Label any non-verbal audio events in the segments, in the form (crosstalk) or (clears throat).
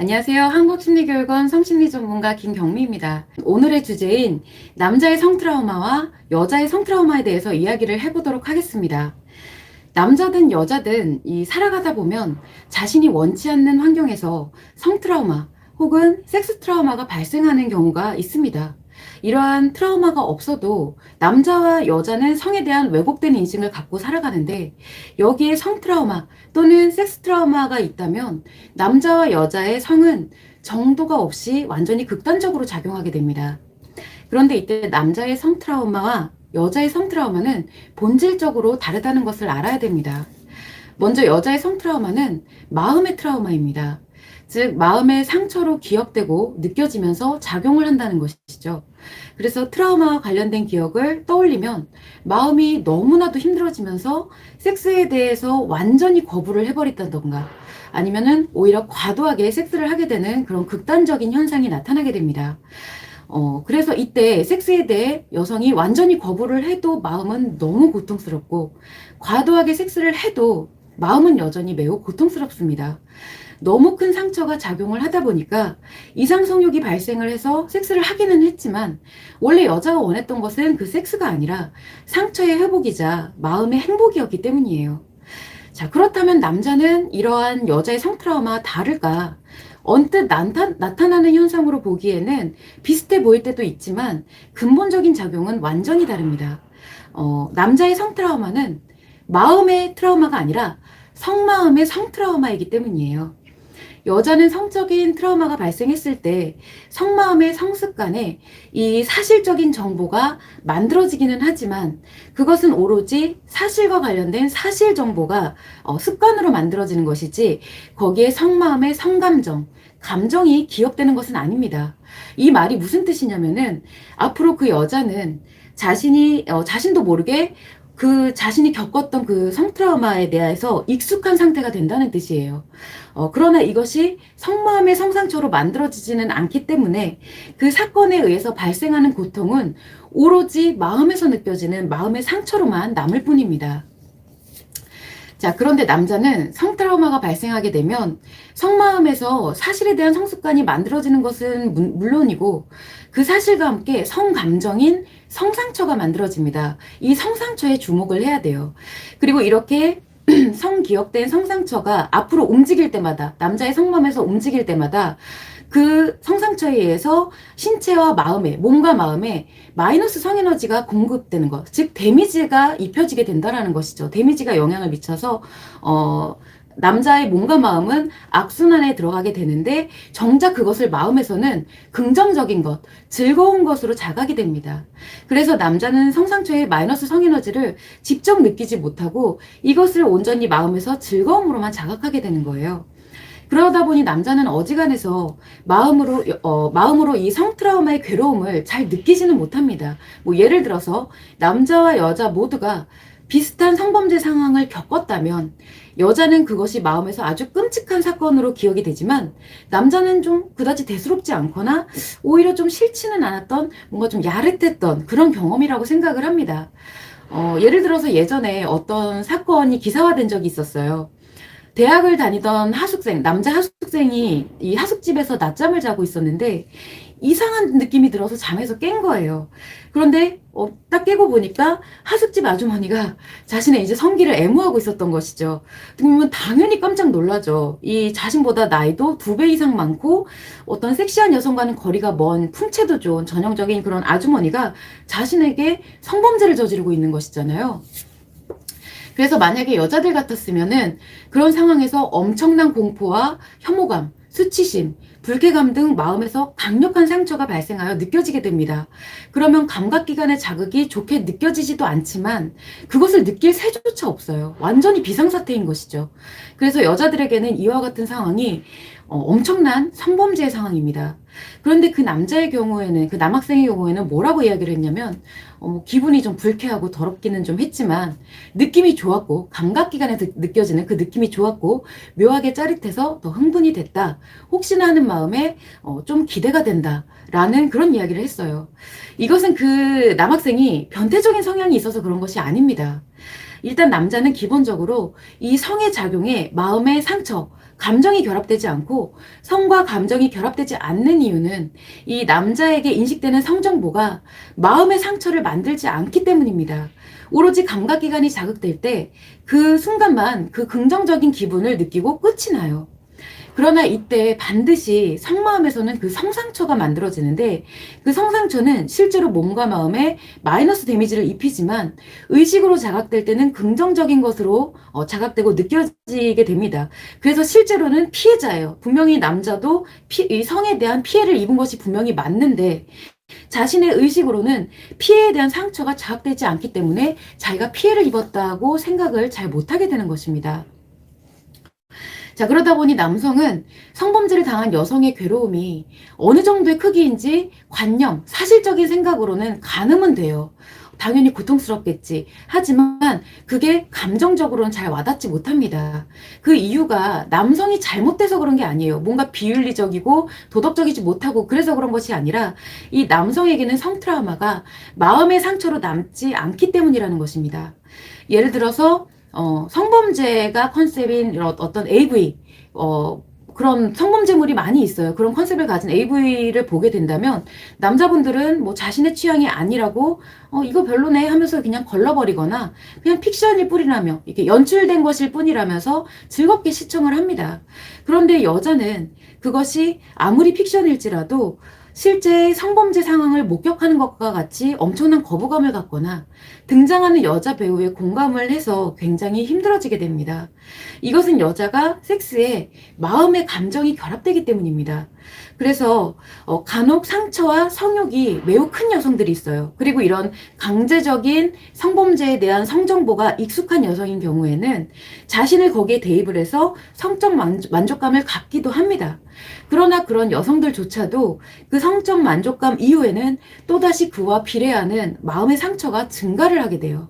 안녕하세요. 한국심리교육원 성심리 전문가 김경미입니다. 오늘의 주제인 남자의 성트라우마와 여자의 성트라우마에 대해서 이야기를 해보도록 하겠습니다. 남자든 여자든 이 살아가다 보면 자신이 원치 않는 환경에서 성트라우마 혹은 섹스 트라우마가 발생하는 경우가 있습니다. 이러한 트라우마가 없어도 남자와 여자는 성에 대한 왜곡된 인식을 갖고 살아가는데 여기에 성 트라우마 또는 섹스 트라우마가 있다면 남자와 여자의 성은 정도가 없이 완전히 극단적으로 작용하게 됩니다. 그런데 이때 남자의 성 트라우마와 여자의 성 트라우마는 본질적으로 다르다는 것을 알아야 됩니다. 먼저 여자의 성 트라우마는 마음의 트라우마입니다. 즉, 마음의 상처로 기억되고 느껴지면서 작용을 한다는 것이죠. 그래서 트라우마와 관련된 기억을 떠올리면 마음이 너무나도 힘들어지면서 섹스에 대해서 완전히 거부를 해버린다던가 아니면은 오히려 과도하게 섹스를 하게 되는 그런 극단적인 현상이 나타나게 됩니다. 어, 그래서 이때 섹스에 대해 여성이 완전히 거부를 해도 마음은 너무 고통스럽고 과도하게 섹스를 해도 마음은 여전히 매우 고통스럽습니다. 너무 큰 상처가 작용을 하다 보니까 이상 성욕이 발생을 해서 섹스를 하기는 했지만 원래 여자가 원했던 것은 그 섹스가 아니라 상처의 회복이자 마음의 행복이었기 때문이에요. 자, 그렇다면 남자는 이러한 여자의 성트라우마와 다를까? 언뜻 나타, 나타나는 현상으로 보기에는 비슷해 보일 때도 있지만 근본적인 작용은 완전히 다릅니다. 어, 남자의 성트라우마는 마음의 트라우마가 아니라 성마음의 성트라우마이기 때문이에요. 여자는 성적인 트라우마가 발생했을 때 성마음의 성습관에 이 사실적인 정보가 만들어지기는 하지만 그것은 오로지 사실과 관련된 사실 정보가 어, 습관으로 만들어지는 것이지 거기에 성마음의 성감정, 감정이 기억되는 것은 아닙니다. 이 말이 무슨 뜻이냐면은 앞으로 그 여자는 자신이 어, 자신도 모르게 그 자신이 겪었던 그 성트라우마에 대해서 익숙한 상태가 된다는 뜻이에요. 어, 그러나 이것이 성마음의 성상처로 만들어지지는 않기 때문에 그 사건에 의해서 발생하는 고통은 오로지 마음에서 느껴지는 마음의 상처로만 남을 뿐입니다. 자, 그런데 남자는 성트라우마가 발생하게 되면 성마음에서 사실에 대한 성습관이 만들어지는 것은 무, 물론이고 그 사실과 함께 성감정인 성상처가 만들어집니다. 이 성상처에 주목을 해야 돼요. 그리고 이렇게 (clears throat) 성기억된 성상처가 앞으로 움직일 때마다 남자의 성맘에서 움직일 때마다 그 성상처에 의해서 신체와 마음에 몸과 마음에 마이너스 성에너지가 공급되는 것, 즉 데미지가 입혀지게 된다라는 것이죠. 데미지가 영향을 미쳐서 어 남자의 몸과 마음은 악순환에 들어가게 되는데 정작 그것을 마음에서는 긍정적인 것, 즐거운 것으로 자각이 됩니다. 그래서 남자는 성상처의 마이너스 성에너지를 직접 느끼지 못하고 이것을 온전히 마음에서 즐거움으로만 자각하게 되는 거예요. 그러다 보니 남자는 어지간해서 마음으로 어, 마음으로 이 성트라우마의 괴로움을 잘 느끼지는 못합니다. 뭐 예를 들어서 남자와 여자 모두가 비슷한 성범죄 상황을 겪었다면 여자는 그것이 마음에서 아주 끔찍한 사건으로 기억이 되지만 남자는 좀 그다지 대수롭지 않거나 오히려 좀 싫지는 않았던 뭔가 좀 야릇했던 그런 경험이라고 생각을 합니다. 어, 예를 들어서 예전에 어떤 사건이 기사화된 적이 있었어요. 대학을 다니던 하숙생, 남자 하숙생이 이 하숙집에서 낮잠을 자고 있었는데 이상한 느낌이 들어서 잠에서 깬 거예요. 그런데 어, 딱 깨고 보니까 하숙집 아주머니가 자신의 이제 성기를 애무하고 있었던 것이죠. 그러면 당연히 깜짝 놀라죠. 이 자신보다 나이도 두 배 이상 많고 어떤 섹시한 여성과는 거리가 먼 풍채도 좋은 전형적인 그런 아주머니가 자신에게 성범죄를 저지르고 있는 것이잖아요. 그래서 만약에 여자들 같았으면은 그런 상황에서 엄청난 공포와 혐오감, 수치심, 불쾌감 등 마음에서 강력한 상처가 발생하여 느껴지게 됩니다. 그러면 감각기관의 자극이 좋게 느껴지지도 않지만 그것을 느낄 새조차 없어요. 완전히 비상사태인 것이죠. 그래서 여자들에게는 이와 같은 상황이 어, 엄청난 성범죄의 상황입니다. 그런데 그 남자의 경우에는 그 남학생의 경우에는 뭐라고 이야기를 했냐면 어, 뭐 기분이 좀 불쾌하고 더럽기는 좀 했지만 느낌이 좋았고 감각기관에 느껴지는 그 느낌이 좋았고 묘하게 짜릿해서 더 흥분이 됐다. 혹시나 하는 마음에 어, 좀 기대가 된다. 라는 그런 이야기를 했어요. 이것은 그 남학생이 변태적인 성향이 있어서 그런 것이 아닙니다. 일단 남자는 기본적으로 이 성의 작용에 마음의 상처, 감정이 결합되지 않고 성과 감정이 결합되지 않는 이유는 이 남자에게 인식되는 성정보가 마음의 상처를 만들지 않기 때문입니다. 오로지 감각기관이 자극될 때 그 순간만 그 긍정적인 기분을 느끼고 끝이 나요. 그러나 이때 반드시 성마음에서는 그 성상처가 만들어지는데 그 성상처는 실제로 몸과 마음에 마이너스 데미지를 입히지만 의식으로 자각될 때는 긍정적인 것으로 어, 자각되고 느껴지게 됩니다. 그래서 실제로는 피해자예요. 분명히 남자도 피, 이 성에 대한 피해를 입은 것이 분명히 맞는데 자신의 의식으로는 피해에 대한 상처가 자각되지 않기 때문에 자기가 피해를 입었다고 생각을 잘 못하게 되는 것입니다. 자, 그러다 보니 남성은 성범죄를 당한 여성의 괴로움이 어느 정도의 크기인지 관념, 사실적인 생각으로는 가늠은 돼요. 당연히 고통스럽겠지. 하지만 그게 감정적으로는 잘 와닿지 못합니다. 그 이유가 남성이 잘못돼서 그런 게 아니에요. 뭔가 비윤리적이고 도덕적이지 못하고 그래서 그런 것이 아니라 이 남성에게는 성트라우마가 마음의 상처로 남지 않기 때문이라는 것입니다. 예를 들어서 어, 성범죄가 컨셉인 어떤 AV, 어, 그런 성범죄물이 많이 있어요. 그런 컨셉을 가진 AV를 보게 된다면 남자분들은 뭐 자신의 취향이 아니라고 어 이거 별로네 하면서 그냥 걸러버리거나 그냥 픽션일 뿐이라며 이렇게 연출된 것일 뿐이라면서 즐겁게 시청을 합니다. 그런데 여자는 그것이 아무리 픽션일지라도 실제 성범죄 상황을 목격하는 것과 같이 엄청난 거부감을 갖거나 등장하는 여자 배우에 공감을 해서 굉장히 힘들어지게 됩니다. 이것은 여자가 섹스에 마음의 감정이 결합되기 때문입니다. 그래서 어, 간혹 상처와 성욕이 매우 큰 여성들이 있어요. 그리고 이런 강제적인 성범죄에 대한 성정보가 익숙한 여성인 경우에는 자신을 거기에 대입을 해서 성적 만족감을 갖기도 합니다. 그러나 그런 여성들조차도 그 성적 만족감 이후에는 또다시 그와 비례하는 마음의 상처가 증가를 하게 돼요.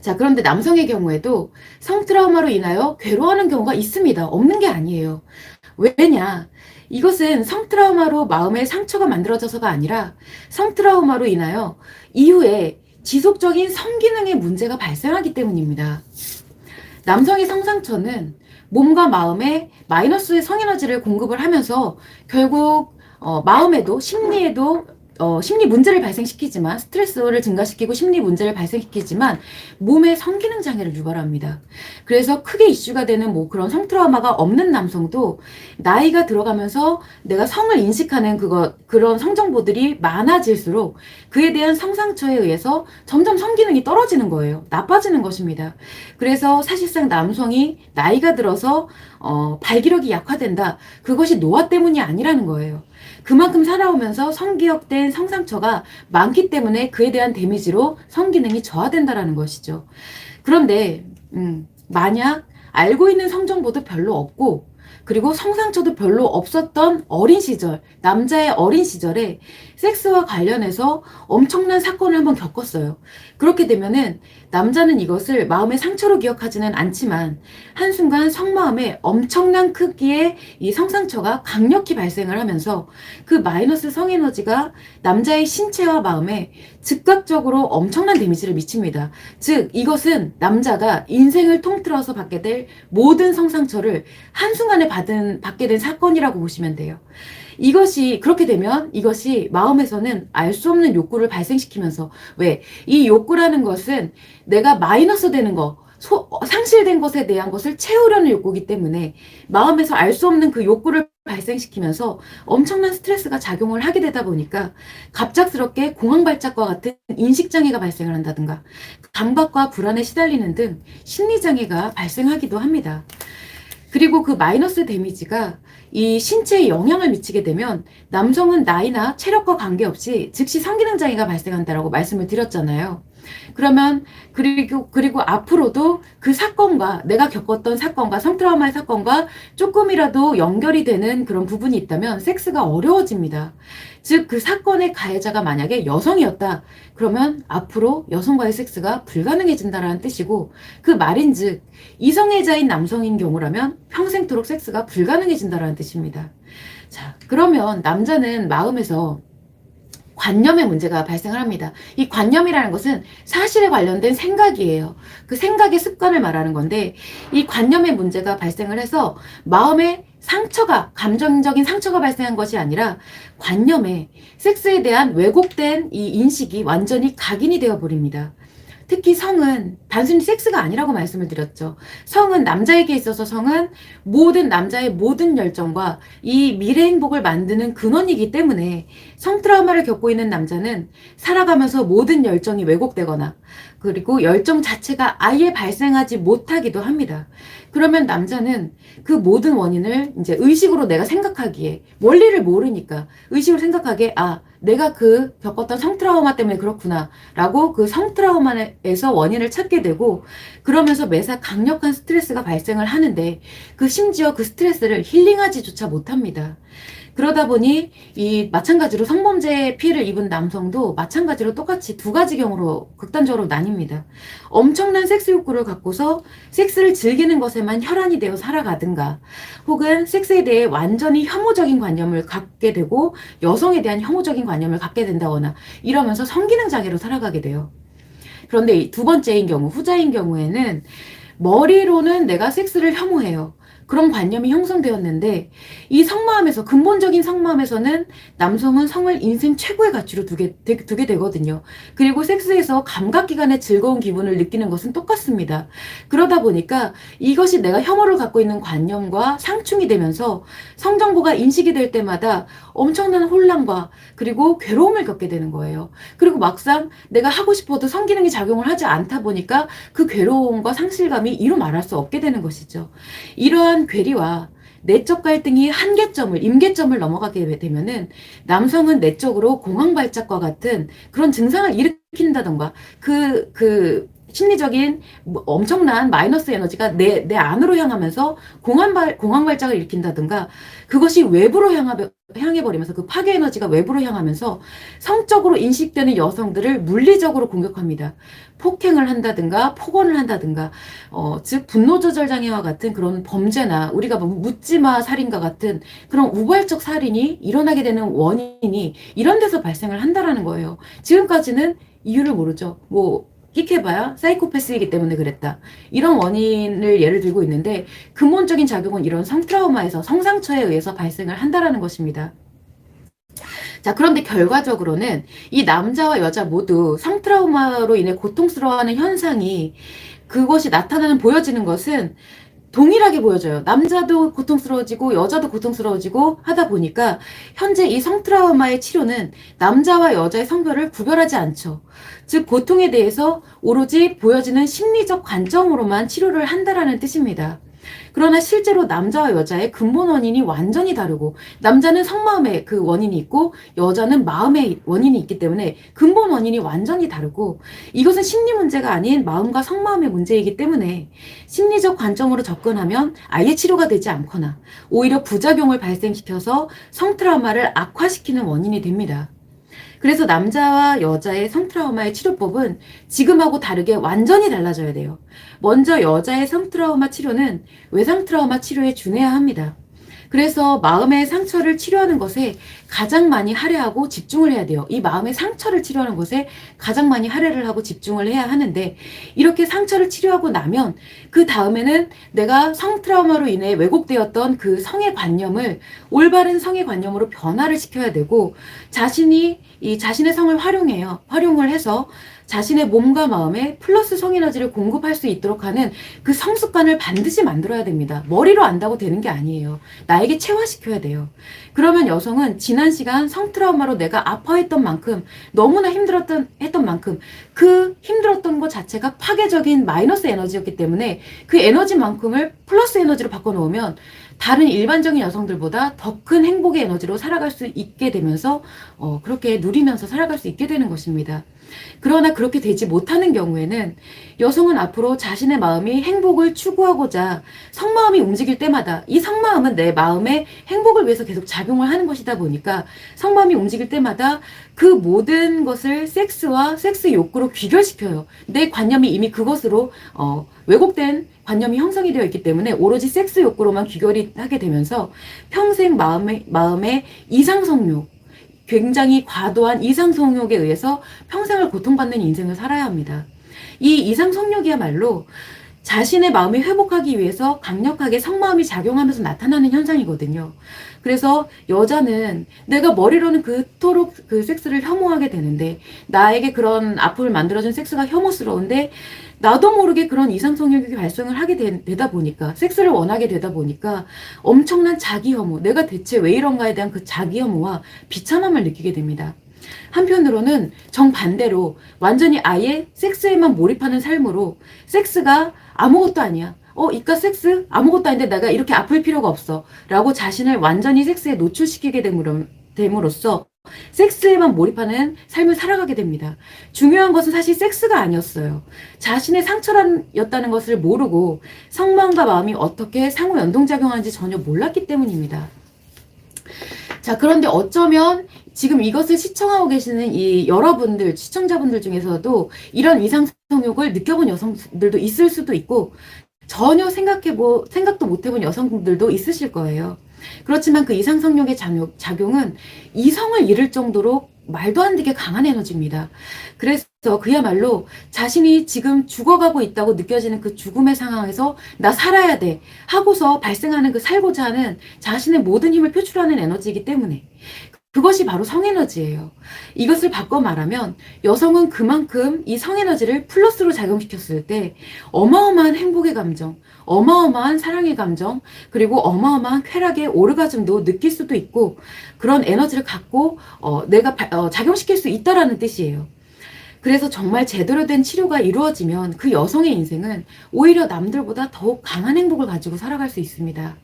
자, 그런데 남성의 경우에도 성트라우마로 인하여 괴로워하는 경우가 있습니다. 없는 게 아니에요. 왜냐? 이것은 성트라우마로 마음의 상처가 만들어져서가 아니라 성트라우마로 인하여 이후에 지속적인 성기능의 문제가 발생하기 때문입니다. 남성의 성상처는 몸과 마음에 마이너스의 성에너지를 공급을 하면서 결국 어, 마음에도 심리에도 어, 심리 문제를 발생시키지만 스트레스를 증가시키고 심리 문제를 발생시키지만 몸의 성기능 장애를 유발합니다. 그래서 크게 이슈가 되는 뭐 그런 성트라우마가 없는 남성도 나이가 들어가면서 내가 성을 인식하는 그거 그런 성정보들이 많아질수록 그에 대한 성상처에 의해서 점점 성기능이 떨어지는 거예요. 나빠지는 것입니다. 그래서 사실상 남성이 나이가 들어서 어, 발기력이 약화된다. 그것이 노화 때문이 아니라는 거예요. 그만큼 살아오면서 성기억된 성상처가 많기 때문에 그에 대한 데미지로 성기능이 저하된다라는 것이죠. 그런데 음, 만약 알고 있는 성정보도 별로 없고 그리고 성상처도 별로 없었던 어린 시절, 남자의 어린 시절에 섹스와 관련해서 엄청난 사건을 한번 겪었어요. 그렇게 되면은 남자는 이것을 마음의 상처로 기억하지는 않지만 한순간 성마음에 엄청난 크기의 이 성상처가 강력히 발생을 하면서 그 마이너스 성에너지가 남자의 신체와 마음에 즉각적으로 엄청난 데미지를 미칩니다. 즉, 이것은 남자가 인생을 통틀어서 받게 될 모든 성상처를 한순간에 받은, 받게 된 사건이라고 보시면 돼요. 이것이 그렇게 되면 이것이 마음에서는 알 수 없는 욕구를 발생시키면서 왜 이 욕구라는 것은 내가 마이너스 되는 거 소, 상실된 것에 대한 것을 채우려는 욕구기 때문에 마음에서 알 수 없는 그 욕구를 발생시키면서 엄청난 스트레스가 작용을 하게 되다 보니까 갑작스럽게 공황발작과 같은 인식장애가 발생을 한다든가 강박과 불안에 시달리는 등 심리장애가 발생하기도 합니다. 그리고 그 마이너스 데미지가 이 신체에 영향을 미치게 되면 남성은 나이나 체력과 관계없이 즉시 성기능 장애가 발생한다라고 말씀을 드렸잖아요. 그러면 그리고 그리고 앞으로도 그 사건과 내가 겪었던 사건과 성트라우마의 사건과 조금이라도 연결이 되는 그런 부분이 있다면 섹스가 어려워집니다. 즉 그 사건의 가해자가 만약에 여성이었다. 그러면 앞으로 여성과의 섹스가 불가능해진다라는 뜻이고 그 말인즉 이성애자인 남성인 경우라면 평생토록 섹스가 불가능해진다라는 뜻입니다. 자, 그러면 남자는 마음에서 관념의 문제가 발생을 합니다. 이 관념이라는 것은 사실에 관련된 생각이에요. 그 생각의 습관을 말하는 건데 이 관념의 문제가 발생을 해서 마음에 상처가 감정적인 상처가 발생한 것이 아니라 관념에 섹스에 대한 왜곡된 이 인식이 완전히 각인이 되어 버립니다. 특히 성은 단순히 섹스가 아니라고 말씀을 드렸죠. 성은 남자에게 있어서 성은 모든 남자의 모든 열정과 이 미래 행복을 만드는 근원이기 때문에 성 트라우마를 겪고 있는 남자는 살아가면서 모든 열정이 왜곡되거나 그리고 열정 자체가 아예 발생하지 못하기도 합니다. 그러면 남자는 그 모든 원인을 이제 의식으로 내가 생각하기에 원리를 모르니까 의식으로 생각하기에 아 내가 그 겪었던 성트라우마 때문에 그렇구나 라고 그 성트라우마에서 원인을 찾게 되고 그러면서 매사 강력한 스트레스가 발생을 하는데 그 심지어 그 스트레스를 힐링하지조차 못합니다. 그러다 보니 이 마찬가지로 성범죄 피해를 입은 남성도 마찬가지로 똑같이 두 가지 경우로 극단적으로 나뉩니다. 엄청난 섹스 욕구를 갖고서 섹스를 즐기는 것에만 혈안이 되어 살아가든가 혹은 섹스에 대해 완전히 혐오적인 관념을 갖게 되고 여성에 대한 혐오적인 관념을 갖게 된다거나 이러면서 성기능 장애로 살아가게 돼요. 그런데 두 번째인 경우, 후자인 경우에는 머리로는 내가 섹스를 혐오해요. 그런 관념이 형성되었는데 이 성마음에서 근본적인 성마음에서는 남성은 성을 인생 최고의 가치로 두게, 되, 두게 되거든요. 그리고 섹스에서 감각기관의 즐거운 기분을 느끼는 것은 똑같습니다. 그러다 보니까 이것이 내가 혐오를 갖고 있는 관념과 상충이 되면서 성정보가 인식이 될 때마다 엄청난 혼란과 그리고 괴로움을 겪게 되는 거예요. 그리고 막상 내가 하고 싶어도 성기능이 작용을 하지 않다 보니까 그 괴로움과 상실감이 이루 말할 수 없게 되는 것이죠. 이러한 괴리와 내적 갈등이 한계점을, 임계점을 넘어가게 되면은 남성은 내적으로 공황 발작과 같은 그런 증상을 일으킨다던가 그, 그, 심리적인 뭐 엄청난 마이너스 에너지가 내, 내 안으로 향하면서 공황, 발, 공황 발작을 일으킨다든가 그것이 외부로 향하, 향해버리면서 그 파괴 에너지가 외부로 향하면서 성적으로 인식되는 여성들을 물리적으로 공격합니다. 폭행을 한다든가 폭언을 한다든가 어, 즉 분노 조절 장애와 같은 그런 범죄나 우리가 뭐 묻지마 살인과 같은 그런 우발적 살인이 일어나게 되는 원인이 이런 데서 발생을 한다라는 거예요. 지금까지는 이유를 모르죠. 뭐 끽해봐야 사이코패스이기 때문에 그랬다. 이런 원인을 예를 들고 있는데 근본적인 작용은 이런 성트라우마에서 성상처에 의해서 발생을 한다라는 것입니다. 자, 그런데 결과적으로는 이 남자와 여자 모두 성트라우마로 인해 고통스러워하는 현상이 그것이 나타나는 보여지는 것은 동일하게 보여져요. 남자도 고통스러워지고 여자도 고통스러워지고 하다 보니까 현재 이 성트라우마의 치료는 남자와 여자의 성별을 구별하지 않죠. 즉 고통에 대해서 오로지 보여지는 심리적 관점으로만 치료를 한다라는 뜻입니다. 그러나 실제로 남자와 여자의 근본 원인이 완전히 다르고 남자는 성마음의 그 원인이 있고 여자는 마음의 원인이 있기 때문에 근본 원인이 완전히 다르고 이것은 심리 문제가 아닌 마음과 성마음의 문제이기 때문에 심리적 관점으로 접근하면 아예 치료가 되지 않거나 오히려 부작용을 발생시켜서 성트라우마를 악화시키는 원인이 됩니다. 그래서 남자와 여자의 성트라우마의 치료법은 지금하고 다르게 완전히 달라져야 돼요. 먼저 여자의 성트라우마 치료는 외상 트라우마 치료에 준해야 합니다. 그래서 마음의 상처를 치료하는 것에 가장 많이 할애하고 집중을 해야 돼요. 이 마음의 상처를 치료하는 것에 가장 많이 할애를 하고 집중을 해야 하는데 이렇게 상처를 치료하고 나면 그 다음에는 내가 성 트라우마로 인해 왜곡되었던 그 성의 관념을 올바른 성의 관념으로 변화를 시켜야 되고 자신이 이 자신의 성을 활용해요. 활용을 해서 자신의 몸과 마음에 플러스 성에너지를 공급할 수 있도록 하는 그 성습관을 반드시 만들어야 됩니다. 머리로 안다고 되는 게 아니에요. 나에게 체화시켜야 돼요. 그러면 여성은 지난 시간 성 트라우마로 내가 아파했던 만큼 너무나 힘들었던 만큼 그 힘들었던 것 자체가 파괴적인 마이너스 에너지였기 때문에 그 에너지만큼을 플러스 에너지로 바꿔놓으면 다른 일반적인 여성들보다 더 큰 행복의 에너지로 살아갈 수 있게 되면서 어, 그렇게 누리면서 살아갈 수 있게 되는 것입니다. 그러나 그렇게 되지 못하는 경우에는 여성은 앞으로 자신의 마음이 행복을 추구하고자 성마음이 움직일 때마다 이 성마음은 내 마음의 행복을 위해서 계속 작용을 하는 것이다 보니까 성마음이 움직일 때마다 그 모든 것을 섹스와 섹스 욕구로 귀결시켜요. 내 관념이 이미 그것으로 어, 왜곡된 관념이 형성이 되어 있기 때문에 오로지 섹스 욕구로만 귀결이 하게 되면서 평생 마음의, 마음의 이상성욕, 굉장히 과도한 이상 성욕에 의해서 평생을 고통받는 인생을 살아야 합니다. 이 이상 성욕이야말로 자신의 마음이 회복하기 위해서 강력하게 성마음이 작용하면서 나타나는 현상이거든요. 그래서 여자는 내가 머리로는 그토록 그 섹스를 혐오하게 되는데 나에게 그런 아픔을 만들어준 섹스가 혐오스러운데 나도 모르게 그런 이상 성욕이 발생을 하게 되, 다 보니까 섹스를 원하게 되다 보니까 엄청난 자기 혐오 내가 대체 왜 이런가에 대한 그 자기 혐오와 비참함을 느끼게 됩니다. 한편으로는 정반대로 완전히 아예 섹스에만 몰입하는 삶으로 섹스가 아무것도 아니야. 어, 이깟 섹스? 아무것도 아닌데 내가 이렇게 아플 필요가 없어. 라고 자신을 완전히 섹스에 노출시키게 됨으로, 됨으로써 섹스에만 몰입하는 삶을 살아가게 됩니다. 중요한 것은 사실 섹스가 아니었어요. 자신의 상처였다는 것을 모르고 성마음과 마음이 어떻게 상호 연동작용하는지 전혀 몰랐기 때문입니다. 자, 그런데 어쩌면 지금 이것을 시청하고 계시는 이 여러분들, 시청자분들 중에서도 이런 이상성욕을 느껴본 여성들도 있을 수도 있고, 전혀 생각해보, 생각도 못 해본 여성분들도 있으실 거예요. 그렇지만 그 이상성욕의 작용은 이성을 잃을 정도로 말도 안 되게 강한 에너지입니다. 그래서 그야말로 자신이 지금 죽어가고 있다고 느껴지는 그 죽음의 상황에서 나 살아야 돼 하고서 발생하는 그 살고자 하는 자신의 모든 힘을 표출하는 에너지이기 때문에 그것이 바로 성에너지예요. 이것을 바꿔 말하면 여성은 그만큼 이 성에너지를 플러스로 작용시켰을 때 어마어마한 행복의 감정, 어마어마한 사랑의 감정, 그리고 어마어마한 쾌락의 오르가즘도 느낄 수도 있고 그런 에너지를 갖고 어, 내가 바, 어, 작용시킬 수 있다라는 뜻이에요. 그래서 정말 제대로 된 치료가 이루어지면 그 여성의 인생은 오히려 남들보다 더욱 강한 행복을 가지고 살아갈 수 있습니다.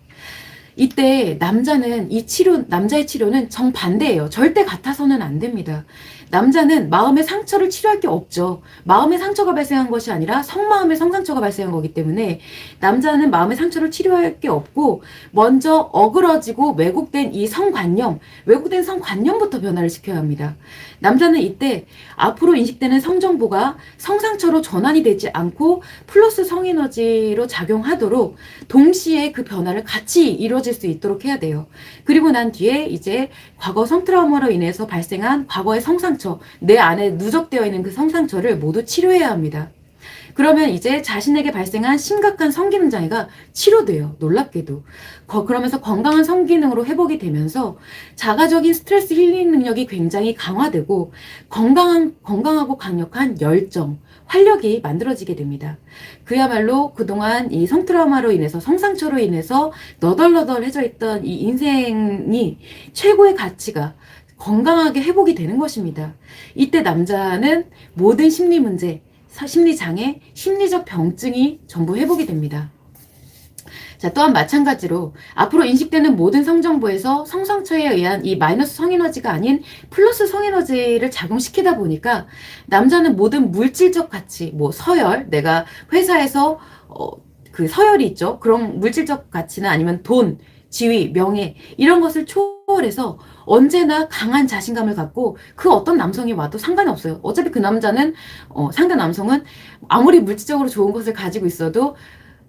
이때 남자는 이 치료, 남자의 치료는 정반대예요. 절대 같아서는 안 됩니다. 남자는 마음의 상처를 치료할 게 없죠. 마음의 상처가 발생한 것이 아니라 성마음의 성상처가 발생한 거기 때문에 남자는 마음의 상처를 치료할 게 없고 먼저 어그러지고 왜곡된 이 성관념, 왜곡된 성관념부터 변화를 시켜야 합니다. 남자는 이때 앞으로 인식되는 성정보가 성상처로 전환이 되지 않고 플러스 성에너지로 작용하도록 동시에 그 변화를 같이 이루어질 수 있도록 해야 돼요. 그리고 난 뒤에 이제 과거 성트라우마로 인해서 발생한 과거의 성상처, 내 안에 누적되어 있는 그 성상처를 모두 치료해야 합니다. 그러면 이제 자신에게 발생한 심각한 성기능 장애가 치료돼요. 놀랍게도. 거, 그러면서 건강한 성기능으로 회복이 되면서 자가적인 스트레스 힐링 능력이 굉장히 강화되고 건강한, 건강하고 강력한 열정, 활력이 만들어지게 됩니다. 그야말로 그동안 이 성트라우마로 인해서 성상처로 인해서 너덜너덜해져 있던 이 인생이 최고의 가치가 건강하게 회복이 되는 것입니다. 이때 남자는 모든 심리 문제, 심리 장애, 심리적 병증이 전부 회복이 됩니다. 자, 또한 마찬가지로 앞으로 인식되는 모든 성정보에서 성상처에 의한 이 마이너스 성에너지가 아닌 플러스 성에너지를 작용시키다 보니까 남자는 모든 물질적 가치, 뭐 서열, 내가 회사에서 어, 그 서열이 있죠. 그런 물질적 가치나 아니면 돈, 지위, 명예 이런 것을 초월해서 언제나 강한 자신감을 갖고 그 어떤 남성이 와도 상관이 없어요. 어차피 그 남자는 어, 상대 남성은 아무리 물질적으로 좋은 것을 가지고 있어도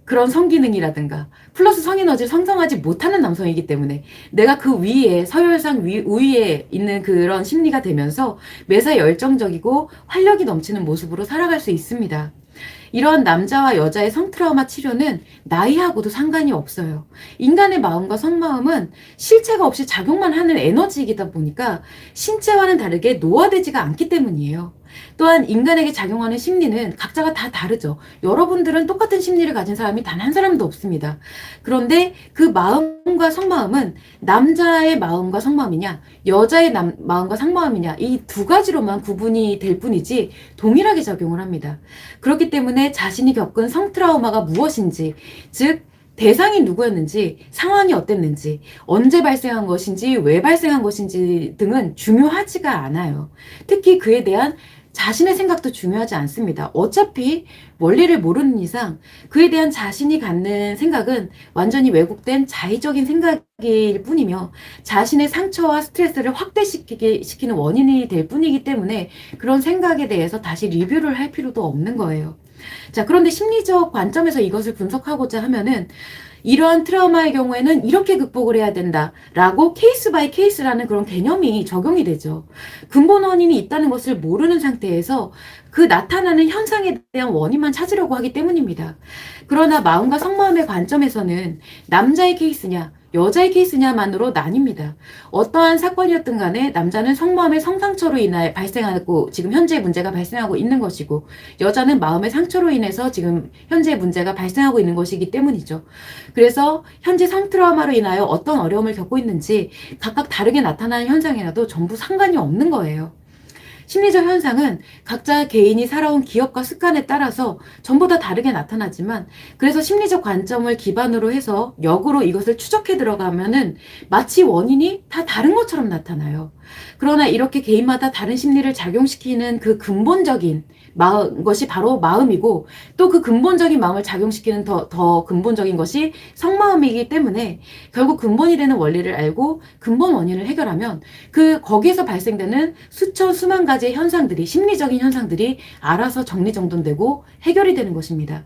그런 성기능이라든가 플러스 성에너지를 성장하지 못하는 남성이기 때문에 내가 그 위에 서열상 위, 우위에 있는 그런 심리가 되면서 매사 열정적이고 활력이 넘치는 모습으로 살아갈 수 있습니다. 이런 남자와 여자의 성트라우마 치료는 나이하고도 상관이 없어요. 인간의 마음과 성마음은 실체가 없이 작용만 하는 에너지이다 보니까 신체와는 다르게 노화되지가 않기 때문이에요. 또한 인간에게 작용하는 심리는 각자가 다 다르죠. 여러분들은 똑같은 심리를 가진 사람이 단 한 사람도 없습니다. 그런데 그 마음과 성마음은 남자의 마음과 성마음이냐, 여자의 남, 마음과 성마음이냐, 이 두 가지로만 구분이 될 뿐이지 동일하게 작용을 합니다. 그렇기 때문에 자신이 겪은 성트라우마가 무엇인지, 즉, 대상이 누구였는지, 상황이 어땠는지, 언제 발생한 것인지, 왜 발생한 것인지 등은 중요하지가 않아요. 특히 그에 대한 자신의 생각도 중요하지 않습니다. 어차피 원리를 모르는 이상 그에 대한 자신이 갖는 생각은 완전히 왜곡된 자의적인 생각일 뿐이며 자신의 상처와 스트레스를 확대시키는 원인이 될 뿐이기 때문에 그런 생각에 대해서 다시 리뷰를 할 필요도 없는 거예요. 자, 그런데 심리적 관점에서 이것을 분석하고자 하면은 이러한 트라우마의 경우에는 이렇게 극복을 해야 된다라고 케이스 바이 케이스라는 그런 개념이 적용이 되죠. 근본 원인이 있다는 것을 모르는 상태에서 그 나타나는 현상에 대한 원인만 찾으려고 하기 때문입니다. 그러나 마음과 성마음의 관점에서는 남자의 케이스냐, 여자의 케이스냐만으로 나뉩니다. 어떠한 사건이었든 간에 남자는 성마음의 성상처로 인하여 발생하고 지금 현재 문제가 발생하고 있는 것이고 여자는 마음의 상처로 인해서 지금 현재 문제가 발생하고 있는 것이기 때문이죠. 그래서 현재 성트라우마로 인하여 어떤 어려움을 겪고 있는지 각각 다르게 나타나는 현상이라도 전부 상관이 없는 거예요. 심리적 현상은 각자 개인이 살아온 기억과 습관에 따라서 전부 다 다르게 나타나지만 그래서 심리적 관점을 기반으로 해서 역으로 이것을 추적해 들어가면은 마치 원인이 다 다른 것처럼 나타나요. 그러나 이렇게 개인마다 다른 심리를 작용시키는 그 근본적인 마음, 것이 바로 마음이고 또 그 근본적인 마음을 작용시키는 더, 더 근본적인 것이 성마음이기 때문에 결국 근본이 되는 원리를 알고 근본 원인을 해결하면 그 거기에서 발생되는 수천 수만 가지의 현상들이 심리적인 현상들이 알아서 정리정돈되고 해결이 되는 것입니다.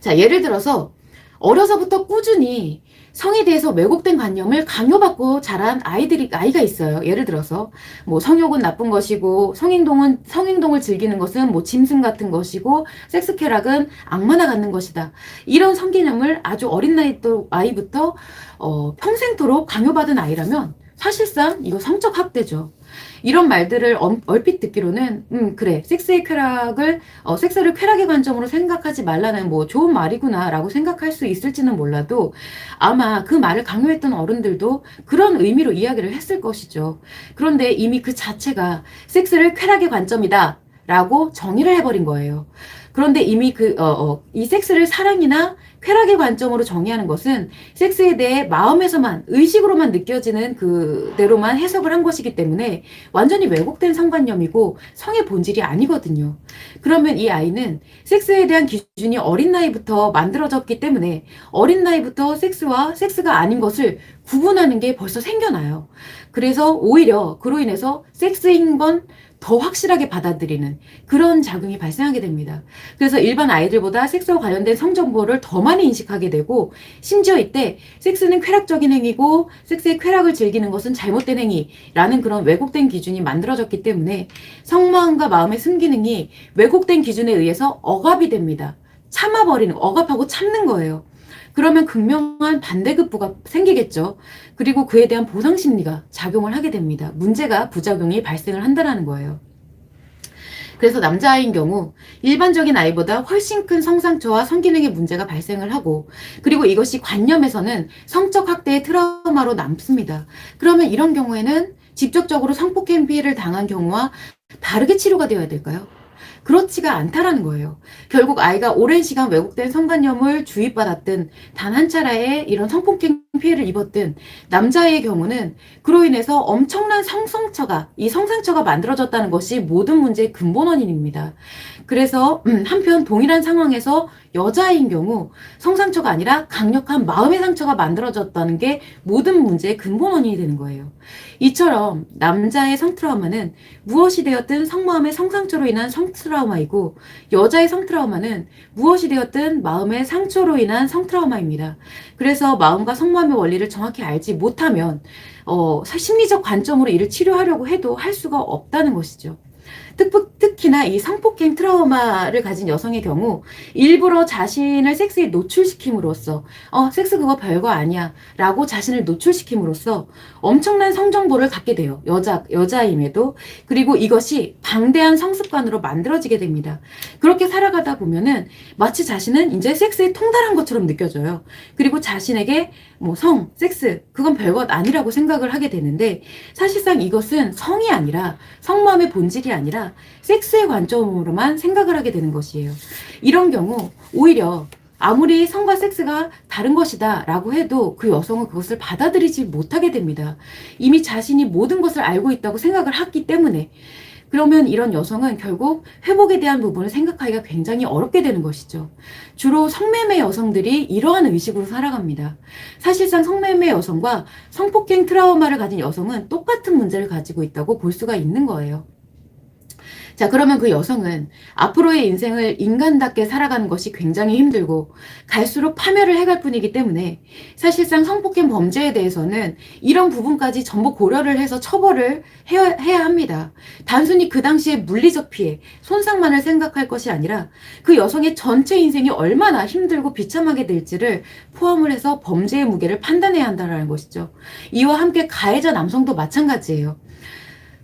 자, 예를 들어서 어려서부터 꾸준히 성에 대해서 왜곡된 관념을 강요받고 자란 아이들이 아이가 있어요. 예를 들어서 뭐 성욕은 나쁜 것이고 성행동은 성행동을 즐기는 것은 뭐 짐승 같은 것이고 섹스 쾌락은 악마나 갖는 것이다. 이런 성개념을 아주 어린 나이 또 아이부터 어, 평생토록 강요받은 아이라면 사실상 이거 성적 학대죠. 이런 말들을 엄- 얼핏 듣기로는 음 그래 섹스의 쾌락을 어, 섹스를 쾌락의 관점으로 생각하지 말라는 뭐 좋은 말이구나라고 생각할 수 있을지는 몰라도 아마 그 말을 강요했던 어른들도 그런 의미로 이야기를 했을 것이죠. 그런데 이미 그 자체가 섹스를 쾌락의 관점이다. 라고 정의를 해버린 거예요. 그런데 이미 그, 어, 어, 이 섹스를 사랑이나 쾌락의 관점으로 정의하는 것은 섹스에 대해 마음에서만, 의식으로만 느껴지는 그대로만 해석을 한 것이기 때문에 완전히 왜곡된 성관념이고 성의 본질이 아니거든요. 그러면 이 아이는 섹스에 대한 기준이 어린 나이부터 만들어졌기 때문에 어린 나이부터 섹스와 섹스가 아닌 것을 구분하는 게 벌써 생겨나요. 그래서 오히려 그로 인해서 섹스인 건 더 확실하게 받아들이는 그런 작용이 발생하게 됩니다. 그래서 일반 아이들보다 섹스와 관련된 성정보를 더 많이 인식하게 되고 심지어 이때 섹스는 쾌락적인 행위고 섹스의 쾌락을 즐기는 것은 잘못된 행위라는 그런 왜곡된 기준이 만들어졌기 때문에 성마음과 마음의 순기능이 왜곡된 기준에 의해서 억압이 됩니다. 참아버리는, 억압하고 참는 거예요. 그러면 극명한 반대급부가 생기겠죠. 그리고 그에 대한 보상 심리가 작용을 하게 됩니다. 문제가 부작용이 발생을 한다는 거예요. 그래서 남자아이인 경우 일반적인 아이보다 훨씬 큰 성상처와 성기능의 문제가 발생을 하고 그리고 이것이 관념에서는 성적 학대의 트라우마로 남습니다. 그러면 이런 경우에는 직접적으로 성폭행 피해를 당한 경우와 다르게 치료가 되어야 될까요? 그렇지가 않다라는 거예요. 결국 아이가 오랜 시간 왜곡된 성관념을 주입받았든 단 한 차례의 이런 성폭행 피해를 입었든 남자의 경우는 그로 인해서 엄청난 성상처가 이 성상처가 만들어졌다는 것이 모든 문제의 근본 원인입니다. 그래서 음, 한편 동일한 상황에서 여자인 경우 성상처가 아니라 강력한 마음의 상처가 만들어졌다는 게 모든 문제의 근본 원인이 되는 거예요. 이처럼 남자의 성트라우마는 무엇이 되었든 성마음의 성상처로 인한 성트라우마이고 여자의 성트라우마는 무엇이 되었든 마음의 상처로 인한 성트라우마입니다. 그래서 마음과 성마음의 원리를 정확히 알지 못하면 어, 심리적 관점으로 이를 치료하려고 해도 할 수가 없다는 것이죠. 특, 특히나 이 성폭행 트라우마를 가진 여성의 경우 일부러 자신을 섹스에 노출시킴으로써 어 섹스 그거 별거 아니야 라고 자신을 노출시킴으로써 엄청난 성정보를 갖게 돼요. 여자 여자임에도. 그리고 이것이 방대한 성습관으로 만들어지게 됩니다. 그렇게 살아가다 보면은 마치 자신은 이제 섹스에 통달한 것처럼 느껴져요. 그리고 자신에게 뭐 성, 섹스 그건 별것 아니라고 생각을 하게 되는데 사실상 이것은 성이 아니라 성마음의 본질이 아니라 섹스의 관점으로만 생각을 하게 되는 것이에요. 이런 경우 오히려 아무리 성과 섹스가 다른 것이다 라고 해도 그 여성은 그것을 받아들이지 못하게 됩니다. 이미 자신이 모든 것을 알고 있다고 생각을 했기 때문에 그러면 이런 여성은 결국 회복에 대한 부분을 생각하기가 굉장히 어렵게 되는 것이죠. 주로 성매매 여성들이 이러한 의식으로 살아갑니다. 사실상 성매매 여성과 성폭행 트라우마를 가진 여성은 똑같은 문제를 가지고 있다고 볼 수가 있는 거예요. 자, 그러면 그 여성은 앞으로의 인생을 인간답게 살아가는 것이 굉장히 힘들고 갈수록 파멸을 해갈 뿐이기 때문에 사실상 성폭행 범죄에 대해서는 이런 부분까지 전부 고려를 해서 처벌을 해야, 해야 합니다. 단순히 그 당시의 물리적 피해, 손상만을 생각할 것이 아니라 그 여성의 전체 인생이 얼마나 힘들고 비참하게 될지를 포함을 해서 범죄의 무게를 판단해야 한다는 것이죠. 이와 함께 가해자 남성도 마찬가지예요.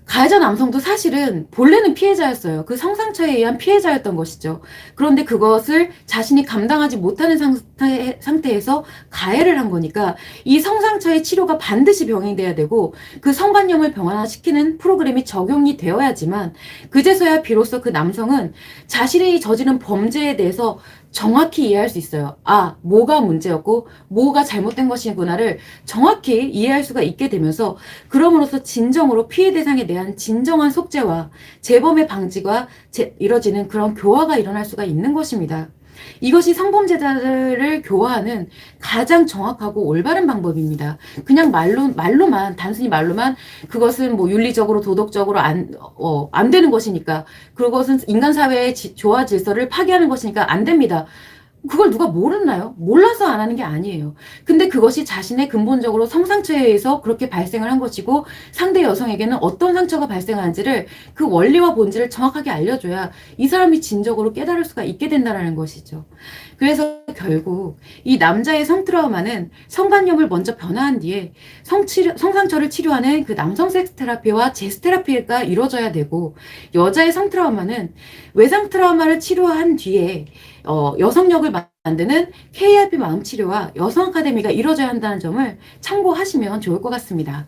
가해자 남성도 사실은 본래는 피해자였어요. 그 성상처에 의한 피해자였던 것이죠. 그런데 그것을 자신이 감당하지 못하는 상태, 상태에서 가해를 한 거니까 이 성상처의 치료가 반드시 병행돼야 되고 그 성관념을 병환화시키는 프로그램이 적용이 되어야지만 그제서야 비로소 그 남성은 자신이 저지른 범죄에 대해서 정확히 이해할 수 있어요. 아, 뭐가 문제였고, 뭐가 잘못된 것이구나를 정확히 이해할 수가 있게 되면서, 그럼으로써 진정으로 피해 대상에 대한 진정한 속죄와 재범의 방지가 제- 이뤄지는 그런 교화가 일어날 수가 있는 것입니다. 이것이 성범죄자들을 교화하는 가장 정확하고 올바른 방법입니다. 그냥 말로, 말로만, 단순히 말로만 그것은 뭐 윤리적으로, 도덕적으로 안, 어, 안 되는 것이니까, 그것은 인간 사회의 지- 조화 질서를 파괴하는 것이니까 안 됩니다. 그걸 누가 모르나요? 몰라서 안 하는 게 아니에요. 근데 그것이 자신의 근본적으로 성상처에 의해서 그렇게 발생을 한 것이고 상대 여성에게는 어떤 상처가 발생하는지를 그 원리와 본질을 정확하게 알려줘야 이 사람이 진정으로 깨달을 수가 있게 된다는 것이죠. 그래서 결국 이 남자의 성트라우마는 성관념을 먼저 변화한 뒤에 성치료, 성상처를 치료하는 그 남성 섹스 테라피와 제스 테라피가 이루어져야 되고 여자의 성트라우마는 외상 트라우마를 치료한 뒤에 어, 여성력을 만드는 KRP 마음 치료와 여성 아카데미가 이루어져야 한다는 점을 참고하시면 좋을 것 같습니다.